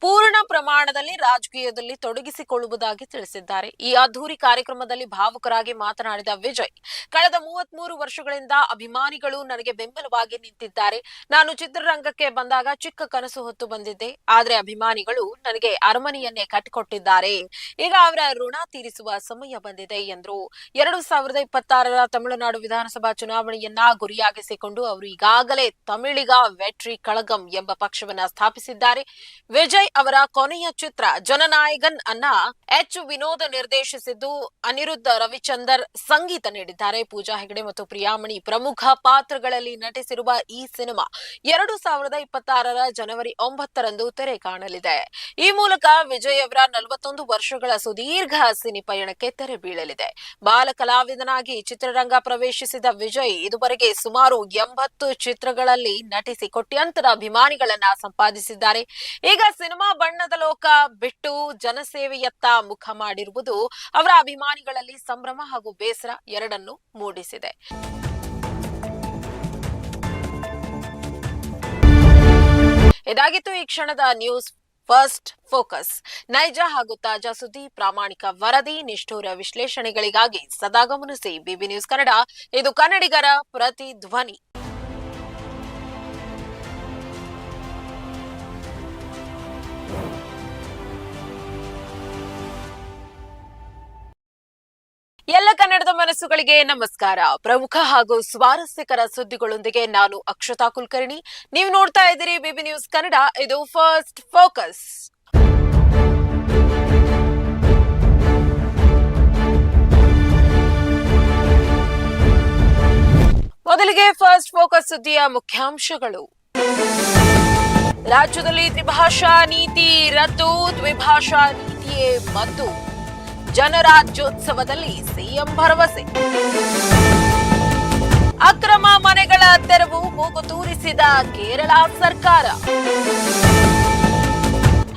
ಪೂರ್ಣ ಪ್ರಮಾಣದಲ್ಲಿ ರಾಜಕೀಯದಲ್ಲಿ ತೊಡಗಿಸಿಕೊಳ್ಳುವುದಾಗಿ ತಿಳಿಸಿದ್ದಾರೆ. ಈ ಅದ್ದೂರಿ ಕಾರ್ಯಕ್ರಮದಲ್ಲಿ ಭಾವುಕರಾಗಿ ಮಾತನಾಡಿದ ವಿಜಯ್, ಕಳೆದ ಮೂವತ್ಮೂರು ವರ್ಷಗಳಿಂದ ಅಭಿಮಾನಿಗಳು ನನಗೆ ಬೆಂಬಲವಾಗಿ ನಿಂತಿದ್ದಾರೆ. ನಾನು ಚಿತ್ರರಂಗಕ್ಕೆ ಬಂದಾಗ ಚಿಕ್ಕ ಕನಸು ಹೊತ್ತು ಬಂದಿದ್ದೆ. ಆದ್ರೆ ಅಭಿಮಾನಿಗಳು ನನಗೆ ಅರಮನೆಯನ್ನೇ ಕಟ್ಟಿಕೊಟ್ಟಿದ್ದಾರೆ. ಈಗ ಅವರ ಋಣ ತೀರಿಸುವ ಸಮಯ ಬಂದಿದೆ ಎಂದರು. ಎರಡು ಸಾವಿರದ ಇಪ್ಪತ್ತಾರರ ತಮಿಳುನಾಡು ವಿಧಾನಸಭಾ ಚುನಾವಣೆಯನ್ನ ಗುರಿಯಾಗಿಸಿಕೊಂಡು ಅವರು ಈಗಾಗಲೇ ತಮಿಳಿಗ ವೆಟ್ರಿ ಕಳಗಂ ಎಂಬ ಪಕ್ಷವನ್ನ ಸ್ಥಾಪಿಸಿದ್ದಾರೆ. ವಿಜಯ್ ಅವರ ಕೊನೆಯ ಚಿತ್ರ ಜನನಾಯಗನ್ ಅನ್ನ ಎಚ್ ವಿನೋದ್ ನಿರ್ದೇಶಿಸಿದ್ದು ಅನಿರುದ್ಧ ರವಿಚಂದರ್ ಸಂಗೀತ ನೀಡಿದ್ದಾರೆ. ಪೂಜಾ ಹೆಗಡೆ ಮತ್ತು ಪ್ರಿಯಾಮಣಿ ಪ್ರಮುಖ ಪಾತ್ರಗಳಲ್ಲಿ ನಟಿಸಿರುವ ಈ ಸಿನಿಮಾ ಎರಡು ಸಾವಿರದ ಇಪ್ಪತ್ತಾರರ ಜನವರಿ ಒಂಬತ್ತರಂದು ತೆರೆ ಕಾಣಲಿದೆ. ಈ ಮೂಲಕ ವಿಜಯ್ ಅವರ ನಲವತ್ತೊಂದು ವರ್ಷಗಳ ಸುದೀರ್ಘ ಸಿನಿ ಪಯಣಕ್ಕೆ ತೆರೆ ಬೀಳಲಿದೆ. ಬಾಲ ಕಲಾವಿದನಾಗಿ ಚಿತ್ರರಂಗ ಪ್ರವೇಶಿಸಿದ ವಿಜಯ್ ಇದುವರೆಗೆ ಸುಮಾರು ಎಂಬತ್ತು ಚಿತ್ರಗಳಲ್ಲಿ ನಟಿಸಿ ಕೋಟ್ಯಂತರ ಅಭಿಮಾನಿಗಳನ್ನ ಸಂಪಾದಿಸಿದ್ದಾರೆ. ಈಗ ಸಿನಿಮಾ ಬಣ್ಣದ ಲೋಕ ಬಿಟ್ಟು ಜನಸೇವೆಯತ್ತ ಮುಖ ಮಾಡಿರುವುದು ಅವರ ಅಭಿಮಾನಿಗಳಲ್ಲಿ ಸಂಭ್ರಮ ಹಾಗೂ ಬೇಸರ ಎರಡನ್ನು ಮೂಡಿಸಿದೆ. ಇದಾಗಿತ್ತು ಈ ಕ್ಷಣದ ನ್ಯೂಸ್ ಫಸ್ಟ್ ಫೋಕಸ್. ನೈಜ ಹಾಗೂ ತಾಜಾ ಸುದ್ದಿ, ಪ್ರಾಮಾಣಿಕ ವರದಿ, ನಿಷ್ಠೂರ ವಿಶ್ಲೇಷಣೆಗಳಿಗಾಗಿ ಸದಾ ಗಮನಿಸಿ ಬಿಬಿ ನ್ಯೂಸ್ ಕನ್ನಡ. ಇದು ಕನ್ನಡಿಗರ ಪ್ರತಿ ಎಲ್ಲ ಕನ್ನಡದ ಮನಸ್ಸುಗಳಿಗೆ ನಮಸ್ಕಾರ. ಪ್ರಮುಖ ಹಾಗೂ ಸ್ವಾರಸ್ಯಕರ ಸುದ್ದಿಗಳೊಂದಿಗೆ ನಾನು ಅಕ್ಷತಾ ಕುಲಕರ್ಣಿ. ನೀವು ನೋಡ್ತಾ ಇದ್ದೀರಿ ಬಿಬಿ ನ್ಯೂಸ್ ಕನ್ನಡ. ಇದು ಫಸ್ಟ್ ಫೋಕಸ್. ಮೊದಲಿಗೆ ಫಸ್ಟ್ ಫೋಕಸ್ ಸುದ್ದಿಯ ಮುಖ್ಯಾಂಶಗಳು. ರಾಜ್ಯದಲ್ಲಿ ತ್ರಿಭಾಷಾ ನೀತಿ ರದ್ದು. ದ್ವಿಭಾಷಾ ನೀತಿಯೇ ಮದ್ದು ಜನರಾಜ್ಯೋತ್ಸವದಲ್ಲಿ ಸಿಎಂ ಭರವಸೆ. ಅಕ್ರಮ ಮನೆಗಳ ತೆರವು ಮೂಗು ತೂರಿಸಿದ ಕೇರಳ ಸರ್ಕಾರ.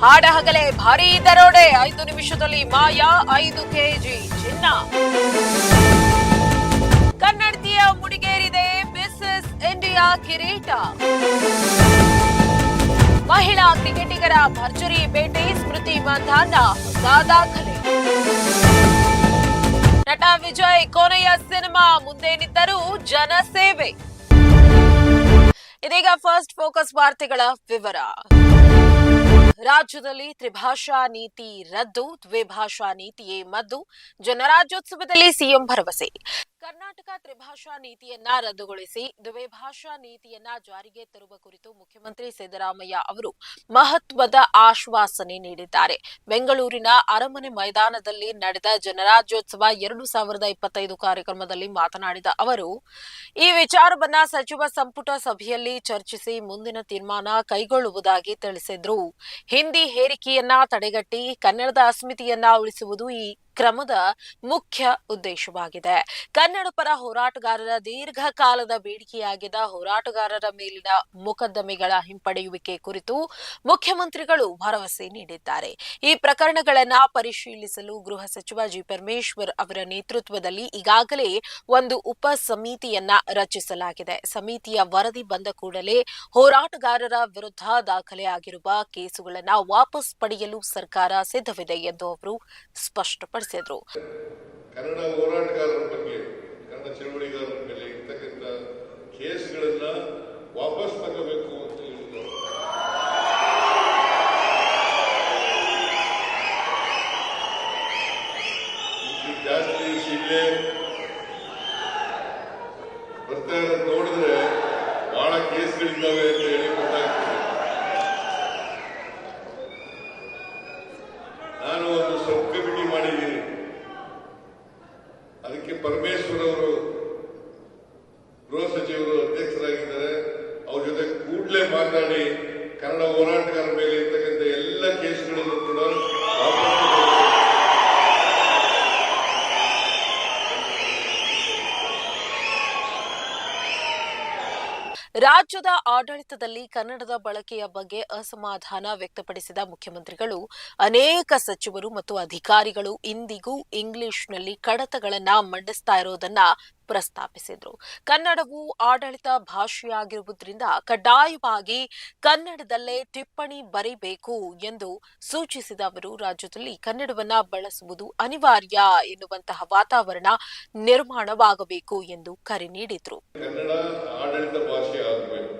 ಹಾಡಹಗಲೇ ಭಾರೀ ದರೋಡೆ, ಐದು ನಿಮಿಷದಲ್ಲಿ ಮಾಯಾ, ಐದು ಕೆಜಿ ಚಿನ್ನ. ಕನ್ನಡತಿಯ ಮುಡಿಗೇರಿದೆ ಮಿಸ್ಸಸ್ ಇಂಡಿಯಾ ಕಿರೀಟ. ಮಹಿಳಾ ಕ್ರಿಕೆಟಿಗರ ಭರ್ಜರಿ ಬೇಟೆ ಸ್ಮೃತಿ ಮಂಧಾನ ಹೊಸ ದಾಖಲೆ ನಟ ವಿಜಯ್ ಕೊನೆಯ ಸಿನಿಮಾ ಮುಂದೇನಿದ್ದರೂ ಜನಸೇವೆ. ಇದೀಗ ಫಸ್ಟ್ ಫೋಕಸ್ ವಾರ್ತೆಗಳ ವಿವರ. ರಾಜ್ಯದಲ್ಲಿ ತ್ರಿಭಾಷಾ ನೀತಿ ರದ್ದು, ದ್ವಿಭಾಷಾ ನೀತಿಯೇ ಮದ್ದು. ಜನರಾಜ್ಯೋತ್ಸವದಲ್ಲಿ ಸಿಎಂ ಭರವಸೆ. ಕರ್ನಾಟಕ ತ್ರಿಭಾಷಾ ನೀತಿಯನ್ನ ರದ್ದುಗೊಳಿಸಿ ದ್ವಿಭಾಷಾ ನೀತಿಯನ್ನ ಜಾರಿಗೆ ತರುವ ಕುರಿತು ಮುಖ್ಯಮಂತ್ರಿ ಸಿದ್ದರಾಮಯ್ಯ ಅವರು ಮಹತ್ವದ ಆಶ್ವಾಸನೆ ನೀಡಿದ್ದಾರೆ. ಬೆಂಗಳೂರಿನ ಅರಮನೆ ಮೈದಾನದಲ್ಲಿ ನಡೆದ ಜನರಾಜ್ಯೋತ್ಸವ ಎರಡು ಸಾವಿರದ ಇಪ್ಪತ್ತೈದು ಕಾರ್ಯಕ್ರಮದಲ್ಲಿ ಮಾತನಾಡಿದ ಅವರು, ಈ ವಿಚಾರವನ್ನ ಸಚಿವ ಸಂಪುಟ ಸಭೆಯಲ್ಲಿ ಚರ್ಚಿಸಿ ಮುಂದಿನ ತೀರ್ಮಾನ ಕೈಗೊಳ್ಳುವುದಾಗಿ ತಿಳಿಸಿದ್ರು. ಹಿಂದಿ ಹೇರಿಕೆಯನ್ನ ತಡೆಗಟ್ಟಿ ಕನ್ನಡದ ಅಸ್ಮಿತೆಯನ್ನ ಉಳಿಸುವುದು ಈ ಕ್ರಮದ ಮುಖ್ಯ ಉದ್ದೇಶವಾಗಿದೆ. ಕನ್ನಡ ಪರ ಹೋರಾಟಗಾರರ ದೀರ್ಘಕಾಲದ ಬೇಡಿಕೆಯಾಗಿದ್ದ ಹೋರಾಟಗಾರರ ಮೇಲಿನ ಮೊಕದ್ದಮೆಗಳ ಹಿಂಪಡೆಯುವಿಕೆ ಕುರಿತು ಮುಖ್ಯಮಂತ್ರಿಗಳು ಭರವಸೆ ನೀಡಿದ್ದಾರೆ. ಈ ಪ್ರಕರಣಗಳನ್ನ ಪರಿಶೀಲಿಸಲು ಗೃಹ ಸಚಿವ ಜಿ. ಪರಮೇಶ್ವರ್ ಅವರ ನೇತೃತ್ವದಲ್ಲಿ ಈಗಾಗಲೇ ಒಂದು ಉಪ ಸಮಿತಿಯನ್ನ ರಚಿಸಲಾಗಿದೆ. ಸಮಿತಿಯ ವರದಿ ಬಂದ ಕೂಡಲೇ ಹೋರಾಟಗಾರರ ವಿರುದ್ಧ ದಾಖಲೆಯಾಗಿರುವ ಕೇಸುಗಳನ್ನು ವಾಪಸ್ ಪಡೆಯಲು ಸರ್ಕಾರ ಸಿದ್ಧವಿದೆ ಎಂದು ಅವರು ಸ್ಪಷ್ಟಪಡಿಸಿದರು ಕನ್ನಡ ಹೋರಾಟಗಾರರ ಬಗ್ಗೆ, ಕನ್ನಡ ಚಳವಳಿಗಾರರ ಮೇಲೆ ಇರ್ತಕ್ಕಂಥ ಕೇಸ್ಗಳನ್ನ ವಾಪಸ್ ತಗೋಬೇಕು ಅಂತ ಹೇಳಿದ್ರು ಜಾಸ್ತಿ ಶಿಲೆ ಬರ್ತಾ ಇರೋದು ನೋಡಿದ್ರೆ ಬಹಳ ಕೇಸ್ಗಳಿದ್ದಾವೆ ಅಂತ ಹೇಳಿ ಗೊತ್ತಾಗ್ತದೆ ನಾನು ಒಂದು ಪರಮೇಶ್ವರ್ ಅವರು ಗೃಹ ಸಚಿವರು ಅಧ್ಯಕ್ಷರಾಗಿದ್ದಾರೆ ಅವ್ರ ಜೊತೆ ಕೂಡಲೇ ಮಾತನಾಡಿ ಕನ್ನಡ ಹೋರಾಟಗಾರರ ಮೇಲೆ ಇರ್ತಕ್ಕಂಥ ಎಲ್ಲ ಕೇಸ್ಗಳನ್ನು ಕೂಡ ವಾಪಸ್ ತಗೊಳ್ಳಿ. ರಾಜ್ಯದ ಆಡಳಿತದಲ್ಲಿ ಕನ್ನಡದ ಬಳಕೆಯ ಬಗ್ಗೆ ಅಸಮಾಧಾನ ವ್ಯಕ್ತಪಡಿಸಿದ ಮುಖ್ಯಮಂತ್ರಿಗಳು, ಅನೇಕ ಸಚಿವರು ಮತ್ತು ಅಧಿಕಾರಿಗಳು ಇಂದಿಗೂ ಇಂಗ್ಲಿಷ್ನಲ್ಲಿ ಕಡತಗಳನ್ನ ಮಂಡಿಸ್ತಾ ಇರೋದನ್ನ ಪ್ರಸ್ತಾಪಿಸಿದ್ರು. ಕನ್ನಡವು ಆಡಳಿತ ಭಾಷೆಯಾಗಿರುವುದರಿಂದ ಕಡ್ಡಾಯವಾಗಿ ಕನ್ನಡದಲ್ಲೇ ಟಿಪ್ಪಣಿ ಬರೀಬೇಕು ಎಂದು ಸೂಚಿಸಿದ ಅವರು ರಾಜ್ಯದಲ್ಲಿ ಕನ್ನಡವನ್ನ ಬಳಸುವುದು ಅನಿವಾರ್ಯ ಎನ್ನುವಂತಹ ವಾತಾವರಣ ನಿರ್ಮಾಣವಾಗಬೇಕು ಎಂದು ಕರೆ ನೀಡಿದ್ರು ಕನ್ನಡ ಆಡಳಿತ ಭಾಷೆ ಆಗಬೇಕು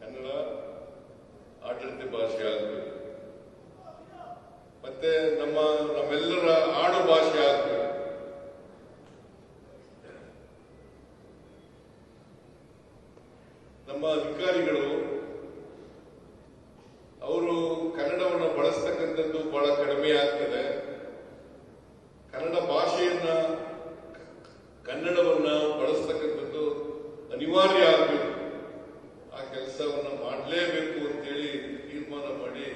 ಕನ್ನಡ ಆಡಳಿತ ಭಾಷೆ ಆಗಬೇಕು. ಮತ್ತೆ ನಮ್ಮ, ನಮ್ಮೆಲ್ಲರ ಆಡು ಭಾಷೆ ಆಗಬೇಕು. ನಮ್ಮ ಅಧಿಕಾರಿಗಳು, ಅವರು ಕನ್ನಡವನ್ನು ಬಳಸ್ತಕ್ಕಂಥದ್ದು ಬಹಳ ಕಡಿಮೆ ಆಗ್ತದೆ ಕನ್ನಡ ಭಾಷೆಯನ್ನ ಕನ್ನಡವನ್ನ ಬಳಸ್ತಕ್ಕಂಥದ್ದು ಅನಿವಾರ್ಯ ಆಗಬೇಕು ಆ ಕೆಲಸವನ್ನ ಮಾಡಲೇಬೇಕು ಅಂತೇಳಿ ತೀರ್ಮಾನ ಮಾಡಿ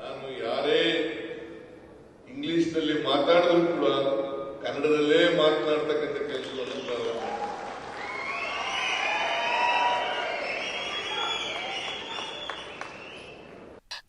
ನಾನು ಯಾರೇ ಇಂಗ್ಲಿಷ್ನಲ್ಲಿ ಮಾತಾಡಿದ್ರು ಕೂಡ ಕನ್ನಡದಲ್ಲೇ ಮಾತನಾಡ್ತಕ್ಕಂಥ ಕೆಲಸವನ್ನು ಪ್ರಾರಂಭ ಮಾಡಿದೆ.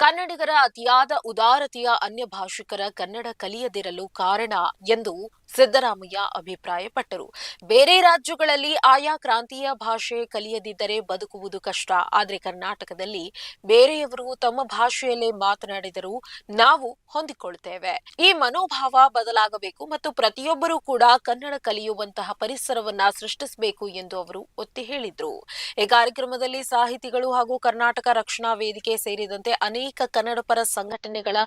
ಕನ್ನಡಿಗರ ಅತಿಯಾದ ಉದಾರತೆಯ ಅನ್ಯ ಭಾಷಿಕರ ಕನ್ನಡ ಕಲಿಯದಿರಲು ಕಾರಣ ಎಂದು ಸಿದ್ದರಾಮಯ್ಯ ಅಭಿಪ್ರಾಯಪಟ್ಟರು. ಬೇರೆ ರಾಜ್ಯಗಳಲ್ಲಿ ಆಯಾ ಕ್ರಾಂತಿಯ ಭಾಷೆ ಕಲಿಯದಿದ್ದರೆ ಬದುಕುವುದು ಕಷ್ಟ. ಆದರೆ ಕರ್ನಾಟಕದಲ್ಲಿ ಬೇರೆಯವರು ತಮ್ಮ ಭಾಷೆಯಲ್ಲೇ ಮಾತನಾಡಿದರೂ ನಾವು ಹೊಂದಿಕೊಳ್ಳುತ್ತೇವೆ ಈ ಮನೋಭಾವ ಬದಲಾಗಬೇಕು ಮತ್ತು ಪ್ರತಿಯೊಬ್ಬರೂ ಕೂಡ ಕನ್ನಡ ಕಲಿಯುವಂತಹ ಪರಿಸರವನ್ನ ಸೃಷ್ಟಿಸಬೇಕು ಎಂದು ಅವರು ಒತ್ತಿ ಹೇಳಿದ್ರು. ಈ ಕಾರ್ಯಕ್ರಮದಲ್ಲಿ ಸಾಹಿತಿಗಳು ಹಾಗೂ ಕರ್ನಾಟಕ ರಕ್ಷಣಾ ವೇದಿಕೆ ಸೇರಿದಂತೆ ಅನೇಕ ಕನ್ನಡ ಪರ ಸಂಘಟನೆಗಳ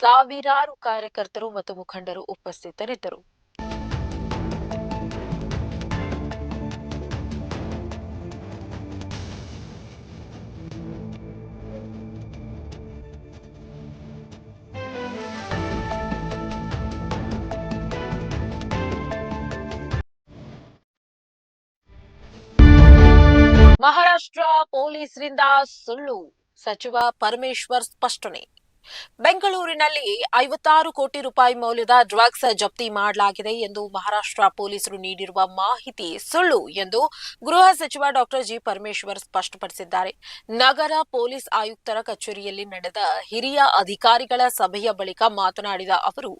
ಸಾವಿರಾರು ಕಾರ್ಯಕರ್ತರು ಮತ್ತು ಮುಖಂಡರು ಉಪಸ್ಥಿತರಿದ್ದರು. ಮಹಾರಾಷ್ಟ್ರ ಪೊಲೀಸರಿಂದ ಸುಳ್ಳು. ಸಚಿವ ಪರಮೇಶ್ವರ್ ಸ್ಪಷ್ಟನೆ. ಬೆಂಗಳೂರಿನಲ್ಲಿ ಐವತ್ತಾರು ಕೋಟಿ ರೂಪಾಯಿ ಮೌಲ್ಯದ ಡ್ರಗ್ಸ್ ಜಪ್ತಿ ಮಾಡಲಾಗಿದೆ ಎಂದು ಮಹಾರಾಷ್ಟ್ರ ಪೊಲೀಸರು ನೀಡಿರುವ ಮಾಹಿತಿ ಸುಳ್ಳು ಎಂದು ಗೃಹ ಸಚಿವ ಡಾಕ್ಟರ್ ಜಿ ಪರಮೇಶ್ವರ್ ಸ್ಪಷ್ಟಪಡಿಸಿದ್ದಾರೆ. ನಗರ ಪೊಲೀಸ್ ಆಯುಕ್ತರ ಕಚೇರಿಯಲ್ಲಿ ನಡೆದ ಹಿರಿಯ ಅಧಿಕಾರಿಗಳ ಸಭೆಯ ಬಳಿಕ ಮಾತನಾಡಿದ ಅವರು,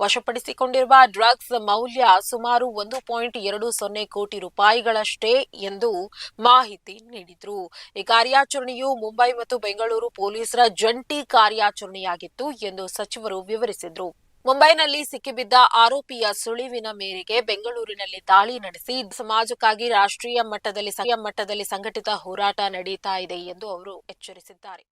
ವಶಪಡಿಸಿಕೊಂಡಿರುವ ಡ್ರಗ್ಸ್ ಮೌಲ್ಯ ಸುಮಾರು ಒಂದು ಪಾಯಿಂಟ್ ಎರಡು ಸೊನ್ನೆ ಕೋಟಿ ರೂಪಾಯಿಗಳಷ್ಟೇ ಎಂದು ಮಾಹಿತಿ ನೀಡಿದರು. ಈ ಕಾರ್ಯಾಚರಣೆಯು ಮುಂಬೈ ಮತ್ತು ಬೆಂಗಳೂರು ಪೊಲೀಸರ ಜಂಟಿ ಕಾರ್ಯಾಚರಣೆಯಾಗಿತ್ತು ಎಂದು ಸಚಿವರು ವಿವರಿಸಿದರು. ಮುಂಬೈನಲ್ಲಿ ಸಿಕ್ಕಿಬಿದ್ದ ಆರೋಪಿಯ ಸುಳಿವಿನ ಮೇರೆಗೆ ಬೆಂಗಳೂರಿನಲ್ಲಿ ದಾಳಿ ನಡೆಸಿ ಸಮಾಜಕ್ಕಾಗಿ ರಾಷ್ಟ್ರೀಯ ಮಟ್ಟದಲ್ಲಿ ಸಂಘಟಿತ ಹೋರಾಟ ನಡೆಯುತ್ತಾ ಇದೆ ಎಂದು ಅವರು ಎಚ್ಚರಿಸಿದ್ದಾರೆ.